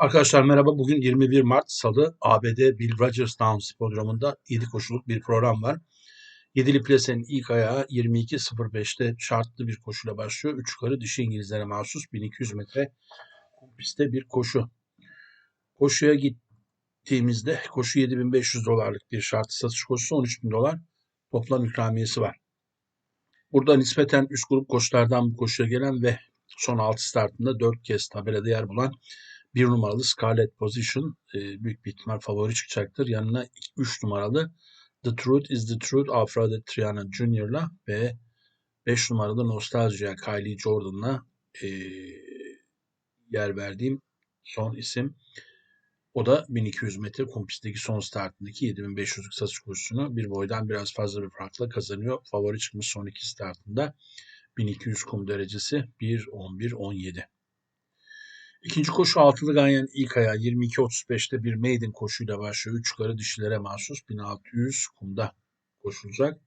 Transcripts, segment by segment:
Arkadaşlar merhaba. Bugün 21 Mart Salı ABD Bill Rodgers Downs Hipodromu'nda 7 koşuluk bir program var. Yedili plasenin ilk ayağı 22.05'te şartlı bir koşuyla başlıyor. 3 yukarı dişi İngilizlere mahsus 1200 metre pistte bir koşu. Koşuya gittiğimizde koşu 7500 dolarlık bir şartlı satış koşusu 13.000 dolar toplam ikramiyesi var. Burada nispeten üst grup koşulardan bu koşuya gelen ve son 6 startında 4 kez tabelada yer bulan bir numaralı Scarlet Position e, büyük bir ihtimal favori çıkacaktır. Yanına 3 numaralı The Truth is the Truth Alfredo Triana Jr.'la ve 5 numaralı Nostalgia Kylie Jordan'la e, yer verdiğim son isim. O da 1200 metre kompisteki son startındaki 7500'lük satış kursunu bir boydan biraz fazla bir farkla kazanıyor. Favori çıkmış son iki startında 1200 kum derecesi 1.11.17. İkinci koşu altılı ganyan ilk ayağı 22.35'te bir maiden koşuyla başlıyor. Üç yukarı dişilere mahsus 1600 kumda koşulacak.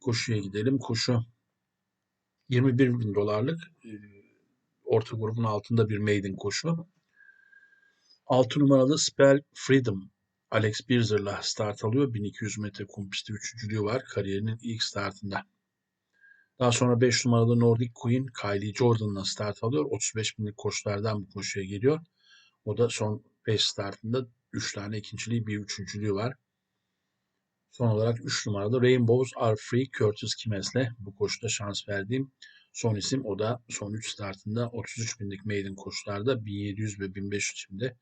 Koşuya gidelim. Koşu 21 bin dolarlık e, orta grubun altında bir maiden koşu. 6 numaralı Spell Freedom Alex Birzer'la start alıyor. 1200 metre kum pisti üçüncülüğü var kariyerinin ilk startında. Daha sonra 5 numaralı Nordic Queen Kylie Jordan'la start alıyor. 35 binlik koşulardan bu koşuya geliyor. O da son 5 startında 3 tane ikinciliği bir üçüncülüğü var. Son olarak 3 numaralı Rainbows Are Free Curtis Kimes'le bu koşuda şans verdiğim son isim. O da son 3 startında 33 binlik maiden koşularda 1700 ve 1500 şimdi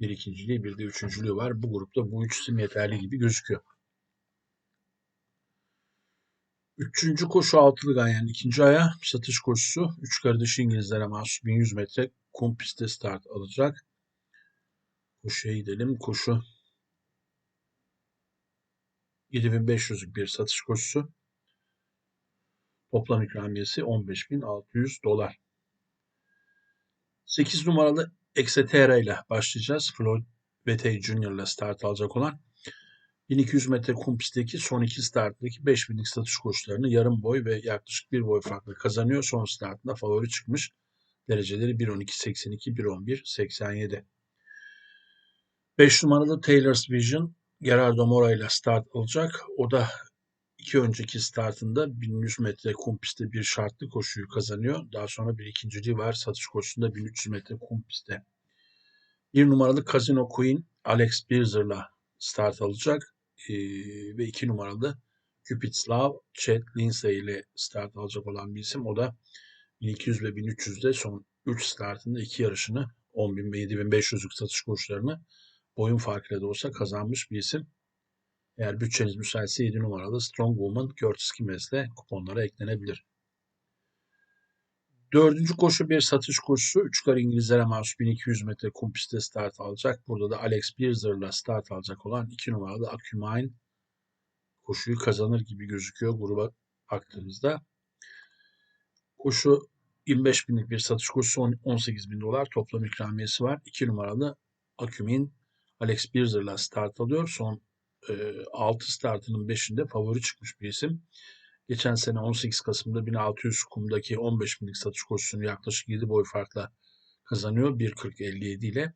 bir ikinciliği bir de üçüncülüğü var. Bu grupta bu üç isim yeterli gibi gözüküyor. Üçüncü koşu altılı ganyan ikinci aya satış koşusu. Üç kardeş İngilizlere mahsus 1100 metre kum pistte start alacak. Koşuya gidelim. Koşu 7500'lük bir satış koşusu. Toplam ikramiyesi 15.600 dolar. 8 numaralı Exetera ile başlayacağız. Floyd Vetey Jr. ile start alacak olan 1200 metre kum pistteki son iki starttaki 5000'lik satış koşularını yarım boy ve yaklaşık bir boy farklı kazanıyor. Son startında favori çıkmış. Dereceleri 1.12.82, 1.11.87. 5 numaralı Taylor's Vision Gerardo Mora ile start alacak. O da iki önceki startında 1100 metre kum pistte bir şartlı koşuyu kazanıyor. Daha sonra bir ikinciliği var satış koşusunda 1300 metre kum pistte. Bir numaralı Casino Queen Alex Birzer'la start alacak ve iki numaralı Cupid Slav Chad Lindsay ile start alacak olan bir isim. O da 1200 ve 1300'de son 3 startında iki yarışını 10.000 ve 7.500'lük satış koşularını boyun farkıyla da olsa kazanmış bir isim. Eğer bütçeniz müsaitse 7 numaralı Strong Woman Curtis Kimes'le kuponlara eklenebilir. Dördüncü koşu bir satış koşusu. Üç kar İngilizlere mahsus 1200 metre kum start alacak. Burada da Alex Birzer'la start alacak olan iki numaralı Accumine koşuyu kazanır gibi gözüküyor gruba baktığımızda. Koşu 25 binlik bir satış koşusu 18 bin dolar toplam ikramiyesi var. 2 numaralı Akümin Alex Birzer'la start alıyor. Son e, 6 startının 5'inde favori çıkmış bir isim. Geçen sene 18 Kasım'da 1600 kumdaki 15 binlik satış koşusunu yaklaşık 7 boy farkla kazanıyor. 1.40.57 ile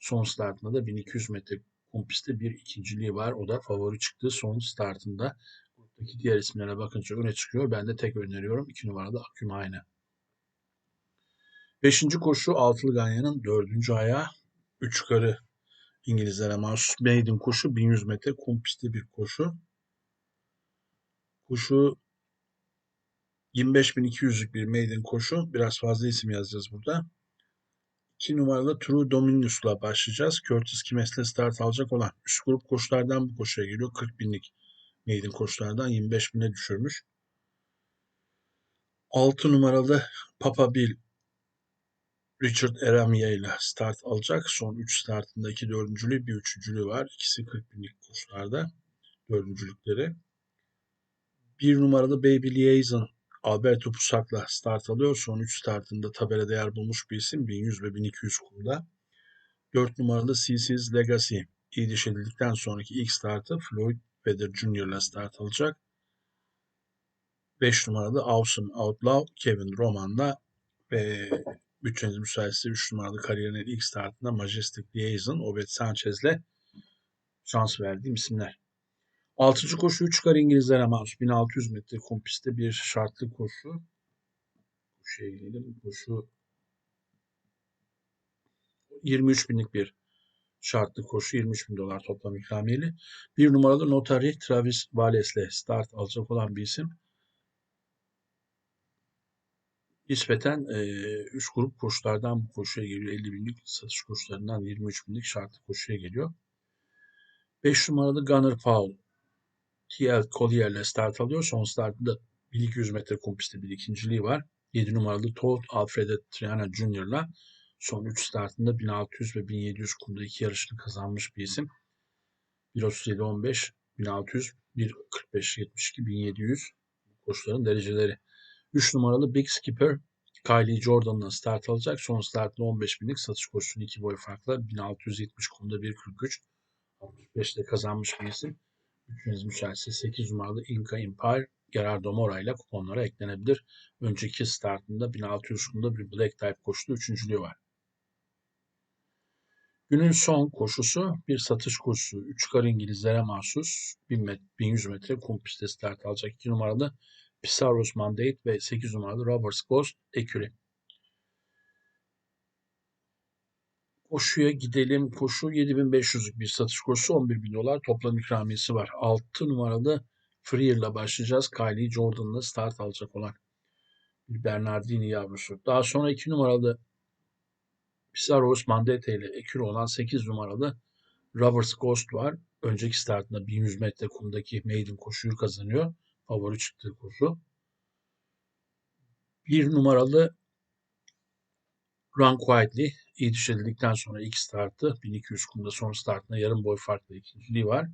son startında da 1200 metre kum pistte bir ikinciliği var. O da favori çıktı son startında. Gruptaki diğer isimlere bakınca öne çıkıyor. Ben de tek öneriyorum. 2 numarada Aküm aynı. Beşinci koşu Altılı Ganyan'ın dördüncü ayağı. Üç yukarı İngilizlere mahsus maiden koşu 1100 metre kum pistte bir koşu. Koşu 25.200'lük bir maiden koşu. Biraz fazla isim yazacağız burada. 2 numaralı True Dominus'la başlayacağız. Curtis Kimes'le start alacak olan üst grup koşulardan bu koşuya geliyor. 40 binlik maiden koşulardan 25 bine düşürmüş. 6 numaralı Papa Bill Richard Eramiye ile start alacak. Son 3 startında 2 dördüncülüğü bir üçüncülüğü var. İkisi 40 binlik koşularda dördüncülükleri. 1 numaralı Baby Liaison Alberto Pusak'la start alıyor. Son 3 startında tabelada yer bulmuş bir isim. 1100 ve 1200 kumda. 4 numaralı CC's Legacy iyi edildikten sonraki ilk startı Floyd Vedder Jr. ile start alacak. 5 numaralı Awesome Outlaw Kevin Roman'la ve bütçeniz müsaitse 3 numaralı kariyerinin ilk startında Majestic Liaison, Obed Sanchez'le şans verdiğim isimler. Altıncı koşu 3 kar İngilizlere mahsus 1600 metre kum pistte bir şartlı koşu. Koşuya gidelim. Koşu 23 binlik bir şartlı koşu 23 bin dolar toplam ikramiyeli. Bir numaralı Notary Travis Vales'le start alacak olan bir isim. Nispeten 3 e, grup koşulardan bu koşuya geliyor. 50 binlik satış koşularından 23 binlik şartlı koşuya geliyor. 5 numaralı Gunner Paul TL Collier'le start alıyor. Son startında 1200 metre kum bir ikinciliği var. 7 numaralı Todd Alfred Triana Jr.'la son 3 startında 1600 ve 1700 kumda iki yarışını kazanmış bir isim. 1.37-15, 1600, 1.45-72, 1700 koşuların dereceleri. 3 numaralı Big Skipper Kylie Jordan'la start alacak. Son startında 15 binlik satış koşusunu 2 boy farkla 1670 kumda 1.43 65'te kazanmış bir isim. Üçünüz müsaitse 8 numaralı Inca Empire Gerardo Mora ile kuponlara eklenebilir. Önceki startında 1600 kumda bir Black Type koşulu üçüncülüğü var. Günün son koşusu bir satış koşusu. 3 kar İngilizlere mahsus 1100 metre kum pistte start alacak 2 numaralı Pissarros Mandate ve 8 numaralı Roberts Ghost Eküri. Koşuya gidelim. Koşu 7500'lük bir satış koşusu 11 bin dolar toplam ikramiyesi var. 6 numaralı Freer ile başlayacağız. Kylie Jordan'la start alacak olan bir Bernardini yavrusu. Daha sonra 2 numaralı Pizarros Mandete ile ekür olan 8 numaralı Roberts Ghost var. Önceki startında 1100 metre kumdaki maiden koşuyu kazanıyor. Favori çıktığı koşu. Bir numaralı Run Quietly iyi düşürüldükten sonra ilk startı 1200 kumda son startında yarım boy farklı ikinciliği var.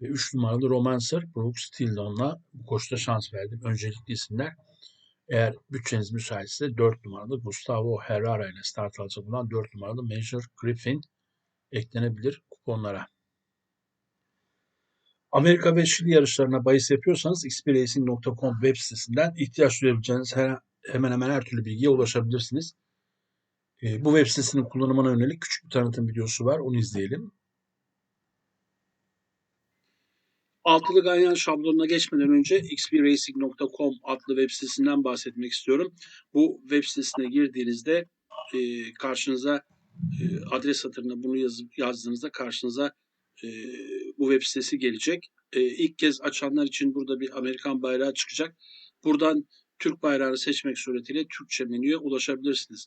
Ve 3 numaralı Romancer Brooks Tildon'la bu koşuda şans verdim. Öncelikli isimler. Eğer bütçeniz müsaitse 4 numaralı Gustavo Herrera ile start alacak olan 4 numaralı Major Griffin eklenebilir kuponlara. Amerika ve Şili yarışlarına bahis yapıyorsanız xpracing.com web sitesinden ihtiyaç duyabileceğiniz her, hemen hemen her türlü bilgiye ulaşabilirsiniz. E, bu web sitesinin kullanımına yönelik küçük bir tanıtım videosu var. Onu izleyelim. Altılı ganyan şablonuna geçmeden önce xpracing.com adlı web sitesinden bahsetmek istiyorum. Bu web sitesine girdiğinizde e, karşınıza e, adres satırına bunu yazıp yazdığınızda karşınıza e, bu web sitesi gelecek. E, ilk kez açanlar için burada bir Amerikan bayrağı çıkacak. Buradan Türk bayrağını seçmek suretiyle Türkçe menüye ulaşabilirsiniz.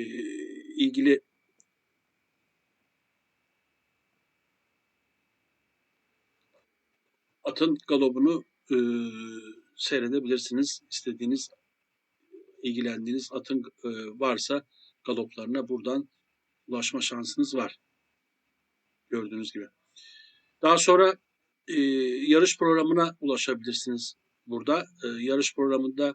e, ilgili atın galobunu e, seyredebilirsiniz. İstediğiniz, ilgilendiğiniz atın e, varsa galoplarına buradan ulaşma şansınız var. Gördüğünüz gibi. Daha sonra e, yarış programına ulaşabilirsiniz burada. E, yarış programında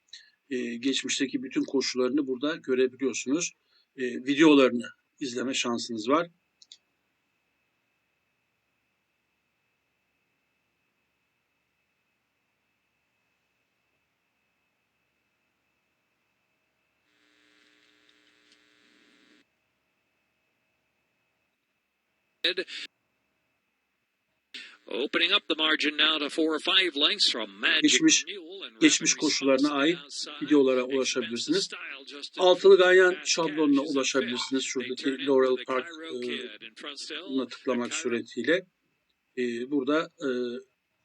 e, geçmişteki bütün koşularını burada görebiliyorsunuz. E, videolarını izleme şansınız var. Opening up the margin now to four or five lengths from Magic Geçmiş- geçmiş koşullarına ait videolara ulaşabilirsiniz. Altılı ganyan şablonuna ulaşabilirsiniz. Şuradaki Laurel the Park Cairo e, tıklamak suretiyle e, burada e,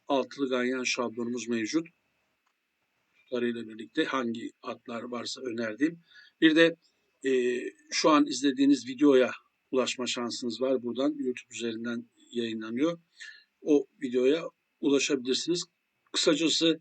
altılı ganyan şablonumuz mevcut. Tutarıyla birlikte hangi atlar varsa önerdiğim. Bir de şu an izlediğiniz videoya ulaşma şansınız var. Buradan YouTube üzerinden yayınlanıyor. O videoya ulaşabilirsiniz. Kısacası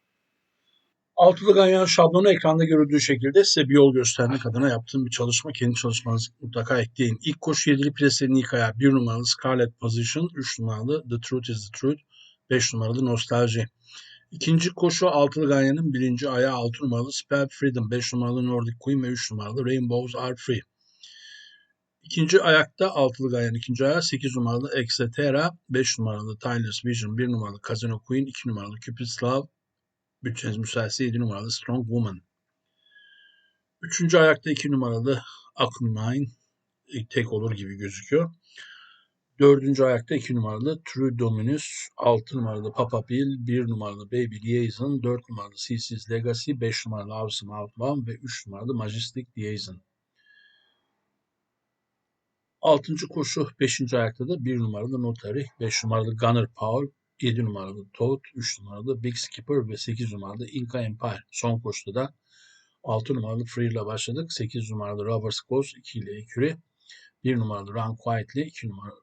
Altılı ganyan şablonu ekranda görüldüğü şekilde size bir yol göstermek adına yaptığım bir çalışma. Kendi çalışmanızı mutlaka ekleyin. İlk koşu 7'li presenin ilk ayağı 1 numaralı Scarlet Position, 3 numaralı The Truth is the Truth, 5 numaralı Nostalji. İkinci koşu altılı ganyanın birinci ayağı 6 numaralı Spell Freedom, 5 numaralı Nordic Queen ve 3 numaralı Rainbows Are Free. İkinci ayakta altılı ganyanın ikinci ayağı 8 numaralı Exetera, 5 numaralı Timeless Vision, 1 numaralı Casino Queen, 2 numaralı Cupid's Love, bütçeniz müsaitse 7 numaralı Strong Woman. Üçüncü ayakta 2 numaralı Akın Nine ilk tek olur gibi gözüküyor. Dördüncü ayakta 2 numaralı True Dominus, 6 numaralı Papa Bill, 1 numaralı Baby Liaison, 4 numaralı CC's Legacy, 5 numaralı Awesome Outbound ve 3 numaralı Majestic Liaison. Altıncı koşu 5. ayakta da 1 numaralı Notary, 5 numaralı Gunner Power, 7 numaralı Toad, 3 numaralı Big Skipper ve 8 numaralı Inca Empire. Son koşuda da 6 numaralı Free ile başladık. 8 numaralı Roberts Close, 2 ile Eküri. 1 numaralı Run Quietly, 2 numaralı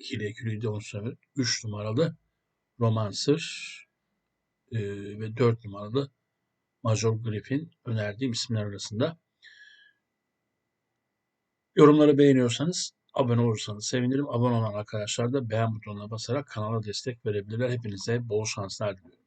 2 ile Eküri'yi de onu söyledim. 3 numaralı Romancer e, ve 4 numaralı Major Griffin önerdiğim isimler arasında. Yorumları beğeniyorsanız abone olursanız sevinirim. Abone olan arkadaşlar da beğen butonuna basarak kanala destek verebilirler. Hepinize bol şanslar diliyorum.